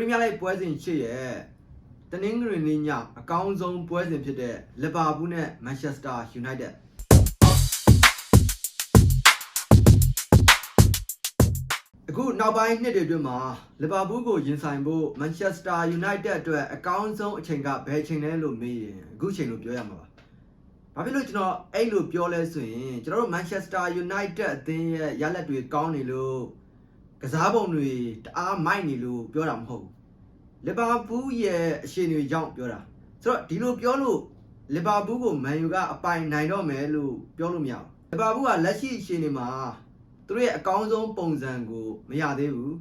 ရီးမီးယားလိဂ်ပွဲစဉ်ရှေ့ရဲ့တနင်္ဂနွေနေ့ညအကောင်းဆုံးပွဲစဉ်ဖြစ်တဲ့လီဗာပူးနဲ့မန်ချက်စတာယူနိုက်တက်အခုနောက်ပိုင်းနှစ်တွေအတွင်းမှာလီဗာပူးကိုရင်ဆိုင်ဖို့မန်ချက်စတာယူနိုက်တက်အတွက်အကောင်းဆုံးအချိန်ကဘယ်အချိန်လဲလို့မေးရင်အခုအချိန်လို့ပြောရမှာပါ။ဘာဖြစ်လို့ကျွန်တော်အဲ့လိုပြောလဲဆိုရင်ကျွန်တော်တို့မန်ချက်စတာယူနိုက်တက်အသင်းရဲ့ရလက်တွေကောင်းနေလို့ ကစားပုံတွေတအားမိုက်နေလို့ပြောတာမဟုတ်ဘူးလီဗာပူးရဲ့အရှင်တွေကြောင့်ပြောတာဆိုတော့ဒီလိုပြောလို့လီဗာပူးကိုမန်ယူကအပိုင်နိုင်တော့မယ်လို့ပြောလို့မရဘူးလီဗာပူးကလက်ရှိအရှင်တွေမှာသူတို့ရဲ့အကောင်းဆုံးပုံစံကိုမရသေးဘူး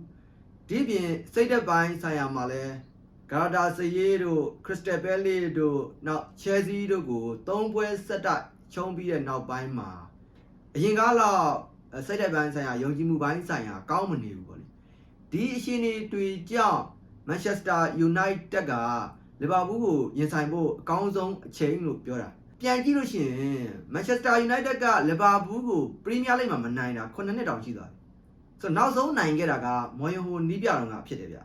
ဒီပြင်စိတ်သက်ပိုင်းဆိုင်ရာမှာလဲဂါတာစယေးတို့ခရစ္စတယ်ဘဲလီတို့နောက်ချယ်ဆီတို့ကိုသုံးပွဲဆက်တိုက်ချုံးပြီးတဲ့နောက်ပိုင်းမှာအရင်ကားလောက်အဲ စိတ်ဓာတ်ပိုင်းဆိုင်ရာယုံကြည်မှုပိုင်းဆိုင်ရာကောင်းမနေဘူးပေါ့လေဒီအရှင်တွေတွေ့ကြောင့်မန်ချက်စတာယူနိုက်တက်ကလီဗာပူးကိုရင်ဆိုင်ဖို့အကောင်းဆုံးအချိန်လို့ပြောတာပြန်ကြည့်လို့ရှိရင်မန်ချက်စတာယူနိုက်တက်ကလီဗာပူးကိုပရီးမီးယားလိဂ်မှာမနိုင်တာ9နှစ်တောင်ရှိသွားပြီဆိုတော့နောက်ဆုံးနိုင်ခဲ့တာကမော်ယိုဟိုနီးပြတော်ကဖြစ်တယ်ဗျ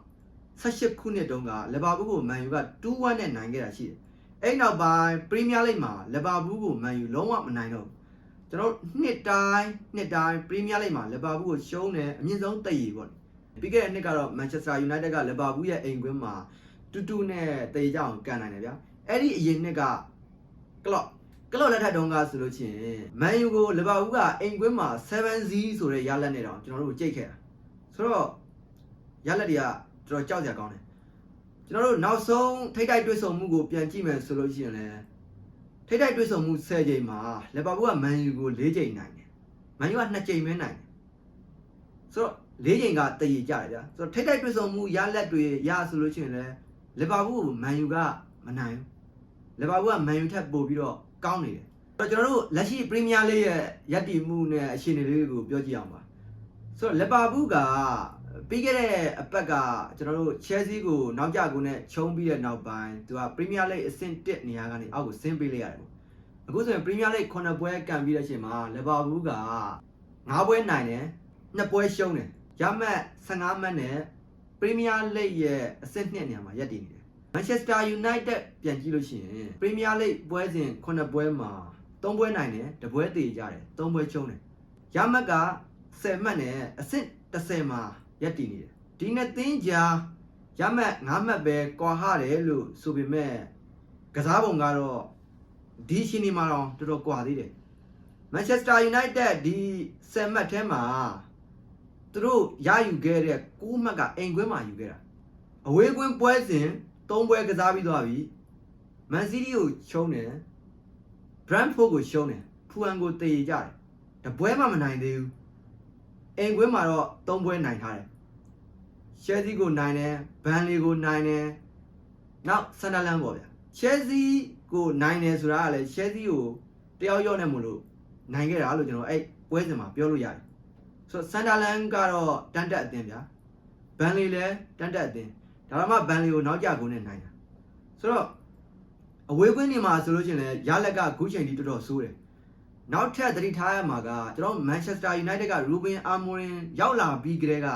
2018ခုနှစ်တုန်းကလီဗာပူးကိုမန်ယူက2-1နဲ့နိုင်ခဲ့တာရှိတယ်အဲ့နောက်ပိုင်းပရီးမီးယားလိဂ်မှာလီဗာပူးကိုမန်ယူလုံးဝမနိုင်တော့ဘူး ကျွန်တော်တို့နှစ်တိုင်းနှစ်တိုင်းပရီးမီးယားလိဂ်မှာလီဗာပူးကိုရှုံးတယ်အမြင့်ဆုံးတည်ရပေါ့ပြီးခဲ့တဲ့နှစ်ကတော့မန်ချက်စတာယူနိုက်တက်ကလီဗာပူးရဲ့အိမ်ကွင်းမှာတူတူနဲ့တည်ကြအောင်ကန်နိုင်တယ်ဗျာအဲ့ဒီအရင်နှစ်ကကလော့ကလော့လက်ထက်တုန်းကဆိုလို့ချင်းမန်ယူကိုလီဗာပူးကအိမ်ကွင်းမှာ7-0ဆိုတဲ့ရလက်နဲ့တောင်ကျွန်တော်တို့ကြိတ်ခဲ့တာဆိုတော့ရလက်တွေကတော်တော်ကြောက်ကြကောင်းတယ်ကျွန်တော်တို့နောက်ဆုံးထိတ်တိုက်တွေ့ဆုံမှုကိုပြန်ကြည့်မယ်ဆိုလို့ရှိရင်လည်း ထိတ်တိုက်တွေ့ဆုံမှု10ချိန်မှာလီဗာပူးကမန်ယူကို4ချိန်နိုင်တယ်။မန်ယူက2ချိန်ပဲနိုင်တယ်။ဆိုတော့4ချိန်ကတည်ရကြတယ်ဗျာ။ဆိုတော့ထိတ်တိုက်တွေ့ဆုံမှုရလက်တွေရဆိုလို့ရှိရင်လည်းလီဗာပူးကိုမန်ယူကမနိုင်ဘူး။လီဗာပူးကမန်ယူထက်ပိုပြီးတော့ကောင်းနေတယ်။ဆိုတော့ကျွန်တော်တို့လက်ရှိပရီးမီးယားလိရဲ့ရပ်တည်မှုနဲ့အခြေအနေလေးကိုပြောကြည့်အောင်ပါ။ဆိုတော့လီဗာပူးကပြီးခဲ့တဲ့အပတ်ကကျွန်တော်တို့ Chelsea ကိုနောက်ကျကိုနဲ့ခြုံပြီးတဲ့နောက်ပိုင်းသူက Premier League အဆင့်1နေရာကနေအောက်ကိုဆင်းပေးလိုက်ရတယ်ပေါ့။ အခုဆိုရင် Premier League 9ပွဲကန်ပြီးတဲ့အချိန်မှာ Liverpool က9ပွဲနိုင်တယ်2ပွဲရှုံးတယ်။ရမှတ်15မှတ်နဲ့ Premier League ရဲ့အဆင့်2နေရာမှာရပ်တည်နေတယ်။ Manchester United ပြန်ကြည့်လို့ရှိရင် Premier League ပွဲစဉ်9ပွဲမှာ3ပွဲနိုင်တယ်2ပွဲတည်ကြတယ်3ပွဲရှုံးတယ်။ရမှတ်က10မှတ်နဲ့အဆင့်10မှာရပ်တည်နေတယ်ဒီနှစ်သင်းကြားရမှတ်9မှတ်ပဲကွာဟတယ်လို့ဆိုပေမဲ့ကစားပုံကတော့ ဒီရှင်ဒီမှာတော့တော်တော်ကွာသေးတယ်မန်ချက်စတာယူနိုက်တက်ဒီ10မှတ်ထဲမှာသူတို့ရယူခဲ့တဲ့9မှတ်ကအိမ်ကွင်းမှာယူခဲ့တာအဝေးကွင်းပွဲစဉ်3ပွဲကစားပြီးသွားပြီမန်စီးတီးကိုရှုံးတယ်ဘရန်ဖို့ကိုရှုံးတယ်ဖူအန်ကိုတည်ကြတယ်တပွဲမှမနိုင်သေးဘူးအိမ်ကွင်းမှာတော့3ပွဲနိုင်ထားတယ်ရှယ်ဆီကိုနိုင်တယ်ဘန်လီကိုနိုင်တယ်နောက်ဆန်ဒါလန်ပေါ့ဗျာရှယ်ဆီ ကိုနိုင်တယ်ဆိုတာကလည်းရှယ်ဆီကိုတယောက်ယောက်နဲ့မလို့နိုင်ခဲ့တာလို့ကျွန်တော်အဲ့ပွဲစဉ်မှာပြောလို့ရတယ်ဆိုတော့ဆန်ဒါလန်ကတော့တန်တက်အသင်းဗျာဘန်လီလည်းတန်တက်အသင်းဒါမှမဘန်လီကိုနောက်ကျကုန်နဲ့နိုင်တာဆိုတော့အဝေးကွင်းနေမှာဆိုလို့ချင်းလည်းရလက်ကခုချိန်ကြီးတော်တော်ဆိုးတယ်နောက်ထပ်သတိထားရမှာကကျွန်တော်မန်ချက်စတာယူနိုက်တက်ကရူဘင်အာမိုရင်ရောက်လာပြီးကြတဲ့က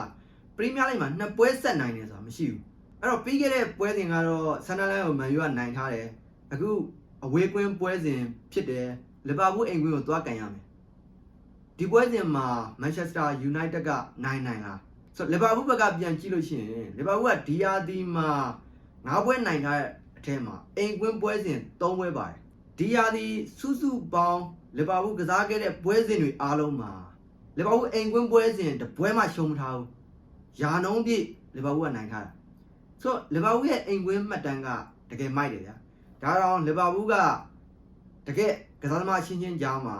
ပရီးမီးယားလိဂ်မှာနှစ်ပွဲဆက်နိုင်တယ်ဆိုတာမရှိဘူးအဲ့တော့ပြီးခဲ့တဲ့ပွဲစဉ်ကတော့ဆန်ဒါလန်ကိုမန်ယူကနိုင်ထားတယ် အခုအဝေးကွင်းပွဲစဉ်ဖြစ်တယ်လီဗာပူးအိမ်ကွင်းကိုသွားကန်ရမယ်ဒီပွဲစဉ်မှာမန်ချက်စတာယူနိုက်တက်ကနိုင်နိုင်လားဆိုတော့လီဗာပူးဘက်ကပြန်ကြည့်လို့ရှိရင်လီဗာပူးကဒီယာဒီမှာ၅ပွဲနိုင်ထားတဲ့အထက်မှာအိမ်ကွင်းပွဲစဉ်၃ပွဲပါတယ်ဒီယာဒီစုစုပေါင်းလီဗာပူးကစားခဲ့တဲ့ပွဲစဉ်တွေအားလုံးမှာလီဗာပူးအိမ်ကွင်းပွဲစဉ်တစ်ပွဲမှရှုံးမထားဘူးယာနှုံးပြည့်လီဗာပူးကနိုင်ထားတာဆိုတော့လီဗာပူးရဲ့အိမ်ကွင်းမှတ်တမ်းကတကယ်မိုက်တယ်ဗျာ ဒါတော့လီဗာပူးကတကယ်ကစားသမားချင်းချင်းကြားမှာ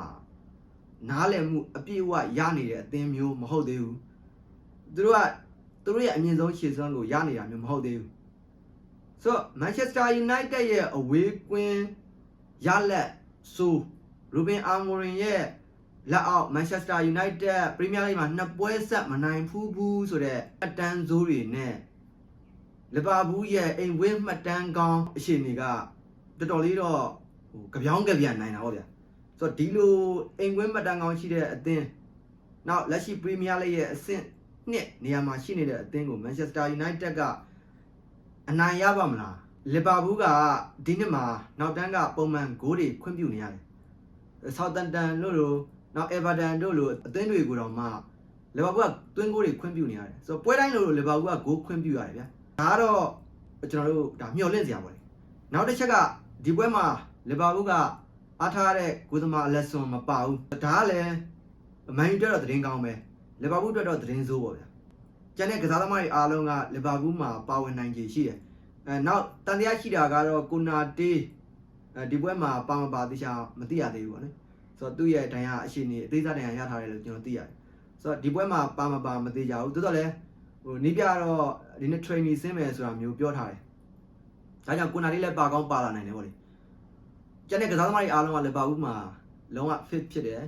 နားလည်မှုအပြည့်အဝရနေတဲ့အသင်းမျိုးမဟုတ်သေးဘူးသူတို့ကသူတို့ရဲ့အမြင့်ဆုံးခြေစွမ်းကိုရနေတာမျိုးမဟုတ်သေးဘူးဆိုတော့မန်ချက်စတာယူနိုက်တက်ရဲ့အဝေးကွင်းရလက်ဆိုရူဘင်အာမိုရင်ရဲ့လက်အောက်မန်ချက်စတာယူနိုက်တက်ပရီးမီးယားလိဂ်မှာနှစ်ပွဲဆက်မနိုင်ဘူးဘူးဆိုတဲ့အတန်းဆိုးတွေနဲ့လီဗာပူးရဲ့အိမ်ဝင်းမှတ်တမ်းကောင်းအရှင်တွေက တော်တော်လေးတော့ဟိုကြပြောင်းကြပြန်နိုင်တာပေါ့ဗျာဆိုတော့ဒီလိုအိမ်ဝင်းမှတ်တမ်းကောင်းရှိတဲ့အသင်းနောက်လက်ရှိပရီးမီးယားလိဂ်ရဲ့အဆင့်နှစ်နေရာမှာရှိနေတဲ့အသင်းကို Manchester United ကအနိုင်ရပါမလားလီဗာပူးကဒီနှစ်မှာနောက်တန်းကပုံမှန်ဂိုးတွေခွင့်ပြုနေရတယ်ဆောက်တန်တန်တို့လိုနောက်အေဗာတန်တို့လိုအသင်းတွေကိုတော့မှလီဗာပူးကသွင်းဂိုးတွေခွင့်ပြုနေရတယ်ဆိုတော့ပွဲတိုင်းလိုလိုလီဗာပူးကဂိုးခွင့်ပြုရတယ်ဗျာဒါကတော့ကျွန်တော်တို့ဒါမျှော်လင့်စရာပေါ့လေနောက်တစ်ချက်က ဒီပွဲမှာလီဗာပူးကအားထားတဲ့ကိုသမားအလက်ဆွန်မပါဘူးဒါကလည်းမန်ယူတက်တော့သတင်းကောင်းပဲလီဗာပူးအတွက်တော့သတင်းဆိုးပေါ့ဗျာကျန်တဲ့ကစားသမားတွေအားလုံးကလီဗာပူးမှာပါဝင်နိုင်ခြေရှိတယ်အဲနောက်တန်တရားရှိတာကတော့ကိုနာတေးအဲဒီပွဲမှာပါမပါသေးချာမသိရသေးဘူးပေါ့နော်ဆိုတော့သူ့ရဲ့ဒဏ်ရာအရှိနေအသေးစားဒဏ်ရာရထားတယ်လို့ကျွန်တော်သိရတယ်ဆိုတော့ဒီပွဲမှာပါမပါမသေးကြဘူးတိုးတော့လည်းဟိုနီးပြတော့ဒီနေ့ training ဆင်းမယ်ဆိုတာမျိုးပြောထားတယ် ဒါကြောင့်ကိုနာလေးလည်းပါကောင်းပါလာနိုင်တယ်ပေါ့လေကျန်တဲ့ကစားသမားတွေအားလုံးကလည်းပါဘူးမှာလုံးဝ fit ဖြစ်တယ်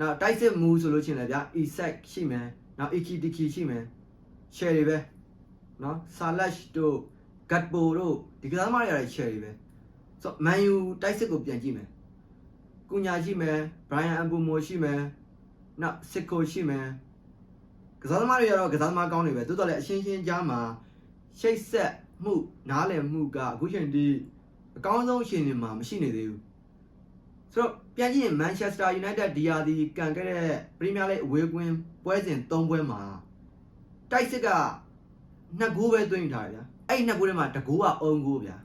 နောက်တိုက်စစ်မူဆိုလို့ချင်းလည်းဗျာ Isaac ရှိမယ်နောက် Iki Tiki ရှိမယ် share တွေပဲနော် Salash တို့ Gatbo တို့ဒီကစားသမားတွေရတယ် share တွေပဲဆိုတော့ Man U တိုက်စစ်ကိုပြန်ကြည့်မယ်ကုညာရှိမယ် Brian Ambumo ရှိမယ်နောက် Siko ရှိမယ်ကစားသမားတွေကတော့ကစားသမားကောင်းတွေပဲတိုးတော့လည်းအရှင်းရှင်းကြားမှာရှိတ်ဆက် မှုနားလည်မှုကအခုချိန်ထိအကောင်းဆုံးအချိန်တွေမှာမရှိနေသေးဘူးဆိုတော့ပြန်ကြည့်ရင် Manchester United ဒီယာဒီကန်ခဲ့တဲ့ Premier League အဝေးကွင်းပွဲစဉ်၃ပွဲမှာတိုက်စစ်ကနှစ်ဂိုးပဲသွင်းထားတယ်ဗျာအဲ့ဒီနှစ်ဂိုးထဲမှာတစ်ဂိုးကအုံဂိုးဗျာ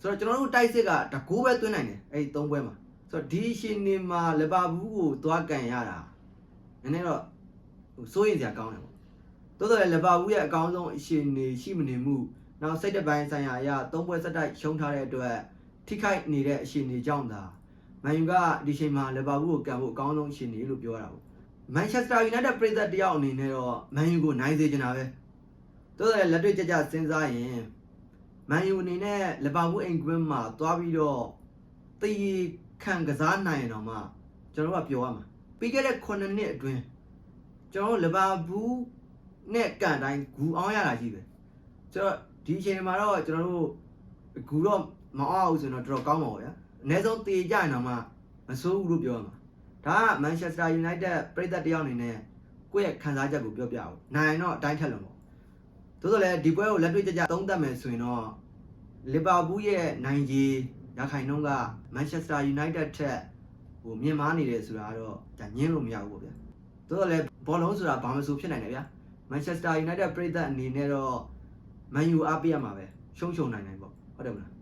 ဆိုတော့ကျွန်တော်တို့တိုက်စစ်ကတစ်ဂိုးပဲသွင်းနိုင်တယ်အဲ့ဒီ၃ပွဲမှာဆိုတော့ဒီအချိန်နေမှာလီဗာပူးကိုသွားကန်ရတာနည်းနည်းတော့ဟိုစိုးရင်စရာကောင်းတယ်ပေါ့တိုးတော့လေလီဗာပူးရဲ့အကောင်းဆုံးအချိန်နေရှိမနေမှု နောက်စိတ်တပိုင်းဆိုင်ရာအရာ၃ပွဲဆက်တိုက်ရှုံးထားတဲ့အတွက်ထိခိုက်နေတဲ့အချိန်နေကြောင့်သာမန်ယူကဒီချိန်မှာလီဗာပူးကိုကန်ဖို့အကောင်းဆုံးအချိန်နေလို့ပြောတာပေါ့မန်ချက်စတာယူနိုက်တက်ပြည်သက်တယောက်အနေနဲ့တော့မန်ယူကိုနိုင်စေချင်တာပဲတိုးတော့လေလက်တွေ့ကြကြစဉ်းစားရင်မန်ယူအနေနဲ့လီဗာပူးအိမ်ကွင်းမှာသွားပြီးတော့တည်ခံကစားနိုင်ရင်တော့မှကျွန်တော်တို့ကပြောရမှာပြီးခဲ့တဲ့9နှစ်အတွင်းကျွန်တော်တို့လီဗာပူးနဲ့ကန်တိုင်းဂူအောင်ရတာကြီးပဲဆိုတော့ ဒီအချိန်မှာတော့ကျွန်တော်တို့ဂူတော့မအောင်အောင်ဆိုရင်တော့တော်တော်ကောင်းပါဘူးဗျာအနည်းဆုံးတည်ကြရင်တော့မှမဆိုးဘူးလို့ပြောရမှာဒါကမန်ချက်စတာယူနိုက်တက်ပြည်သက်တယောက်အနေနဲ့ကိုယ့်ရဲ့ခံစားချက်ကိုပြောပြအောင်နိုင်ရင်တော့အတိုင်းထက်လုံးပေါ့သို့တော်လည်းဒီပွဲကိုလက်တွေ့ကြကြသုံးသပ်မယ်ဆိုရင်တော့လီဗာပူးရဲ့နိုင်ကြီးရခိုင်နှုန်းကမန်ချက်စတာယူနိုက်တက်ထက်ဟိုမြင်မာနေတယ်ဆိုတာကတော့ဒါညင်းလို့မရဘူးပေါ့ဗျာသို့တော်လည်းဘောလုံးဆိုတာဘာမှမဆိုဖြစ်နိုင်တယ်ဗျာမန်ချက်စတာယူနိုက်တက်ပြည်သက်အနေနဲ့တော့ မန်ယူအားပေးရမှာပဲရှုံးရှုံနိုင်နိုင်ပေါ့ဟုတ်တယ်မလား